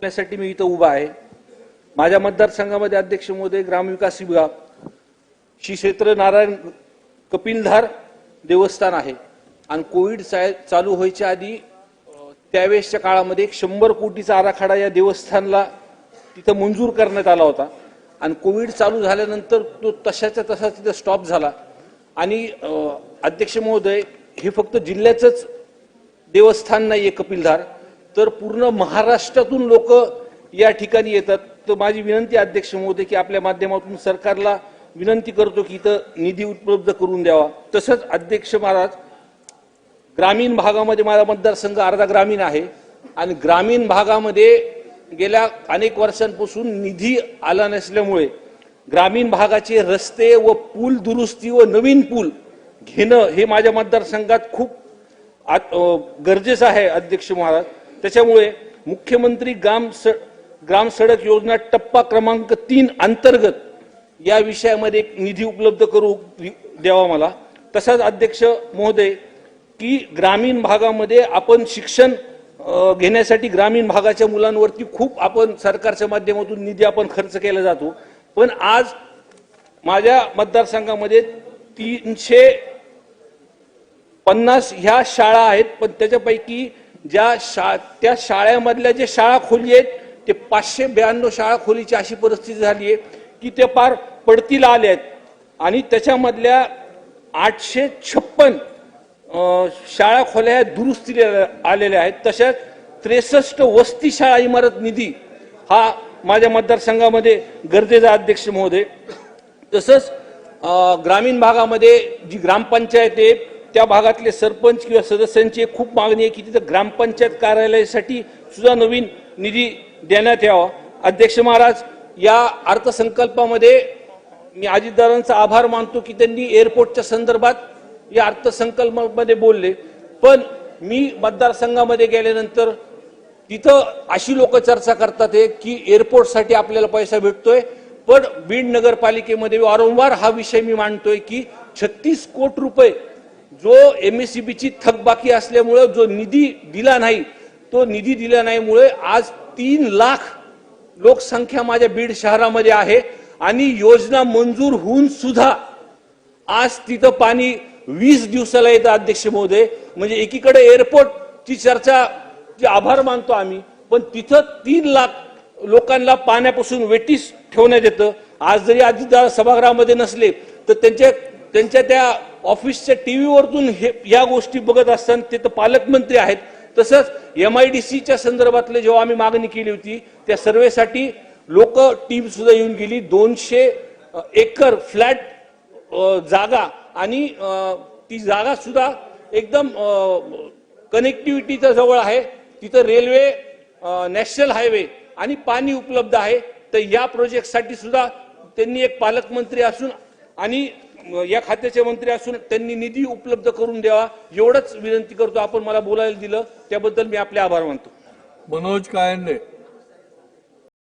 करण्यासाठी मी इथं उभा आहे. माझ्या मतदारसंघामध्ये अध्यक्ष महोदय ग्रामविकास विभाग श्री क्षेत्र नारायण कपिलधार देवस्थान आहे. आणि कोविड चालू व्हायच्या आधी त्यावेळेसच्या काळामध्ये एक शंभर कोटीचा आराखडा या देवस्थानला तिथं मंजूर करण्यात आला होता. आणि कोविड चालू झाल्यानंतर तो तशाच्या तसा तिथं स्टॉप झाला. आणि अध्यक्ष महोदय हे फक्त जिल्ह्याचंच देवस्थान नाही आहे कपिलधार. तर पूर्ण महाराष्ट्रातून लोक या ठिकाणी येतात. तर माझी विनंती अध्यक्ष महोदय की आपल्या माध्यमातून सरकारला विनंती करतो की इथं निधी उपलब्ध करून द्यावा. तसंच अध्यक्ष महाराज ग्रामीण भागामध्ये माझा मतदारसंघ अर्धा ग्रामीण आहे आणि ग्रामीण भागामध्ये गेल्या अनेक वर्षांपासून निधी आला नसल्यामुळे ग्रामीण भागाचे रस्ते व पूल दुरुस्ती व नवीन पूल घेणं हे माझ्या मतदारसंघात खूप गरजेचं आहे अध्यक्ष महाराज. त्याच्यामुळे मुख्यमंत्री ग्राम स ग्राम सडक योजना टप्पा क्रमांक तीन अंतर्गत या विषयामध्ये एक निधी उपलब्ध करू द्यावा मला. तसाच अध्यक्ष महोदय की ग्रामीण भागामध्ये आपण शिक्षण घेण्यासाठी ग्रामीण भागाच्या मुलांवरती खूप आपण सरकारच्या माध्यमातून निधी आपण खर्च केला जातो. पण आज माझ्या मतदारसंघामध्ये तीनशे पन्नास ह्या शाळा आहेत पण त्याच्यापैकी ज्या शा त्या शाळेमधल्या जे शाळा खोली आहेत ते पाचशे ब्याण्णव शाळा खोलीची अशी परिस्थिती झाली आहे की ते पार पडतीला आले आहेत. आणि त्याच्यामधल्या आठशे छप्पन शाळा खोल्या ह्या दुरुस्तीला आलेल्या आहेत. तशाच त्रेसष्ट वस्ती शाळा इमारत निधी हा माझ्या मतदारसंघामध्ये गरजेचा अध्यक्ष महोदय. तसंच ग्रामीण भागामध्ये जी ग्रामपंचायत आहे त्या भागातले सरपंच किंवा सदस्यांची एक खूप मागणी आहे की तिथं ग्रामपंचायत कार्यालयासाठी सुद्धा नवीन निधी देण्यात यावा. अध्यक्ष महाराज या अर्थसंकल्पामध्ये मी अजितदारांचा आभार मानतो की त्यांनी एअरपोर्टच्या संदर्भात या अर्थसंकल्पामध्ये बोलले. पण मी मतदारसंघामध्ये गेल्यानंतर तिथं अशी लोक चर्चा करतात आहे की एअरपोर्टसाठी आपल्याला पैसा भेटतोय पण बीड नगरपालिकेमध्ये वारंवार हा विषय मी मांडतोय की छत्तीस कोटी रुपये जो एम एस सी बीची थकबाकी असल्यामुळं जो निधी दिला नाही तो निधी दिला नाहीमुळे आज तीन लाख लोकसंख्या माझ्या बीड शहरामध्ये आहे आणि योजना मंजूर होऊन सुद्धा आज तिथं पाणी वीस दिवसाला येतं अध्यक्ष महोदय. म्हणजे एकीकडे एअरपोर्टची चर्चा आभार मानतो आम्ही पण तिथं तीन लाख लोकांना पाण्यापासून वेटीस ठेवण्यात येतं. आज जरी आधी सभागृहामध्ये नसले तर त्यांच्या त्यांच्या त्या ऑफिसच्या टी व्हीवरतून हे या गोष्टी बघत असताना ते तर पालकमंत्री आहेत. तसंच एम आय डी सीच्या संदर्भातले जेव्हा आम्ही मागणी केली होती त्या सर्वेसाठी लोक टीम सुद्धा येऊन गेली. दोनशे एकर फ्लॅट जागा आणि ती जागा सुद्धा एकदम कनेक्टिव्हिटीच्या जवळ आहे. तिथं रेल्वे नॅशनल हायवे आणि पाणी उपलब्ध आहे. तर या प्रोजेक्टसाठी सुद्धा त्यांनी एक पालकमंत्री असून आणि या खात्याचे मंत्री असून त्यांनी निधी उपलब्ध करून द्यावा एवढंच विनंती करतो. आपण मला बोलायला दिलं त्याबद्दल मी आपले आभार मानतो. मनोज कायंदे.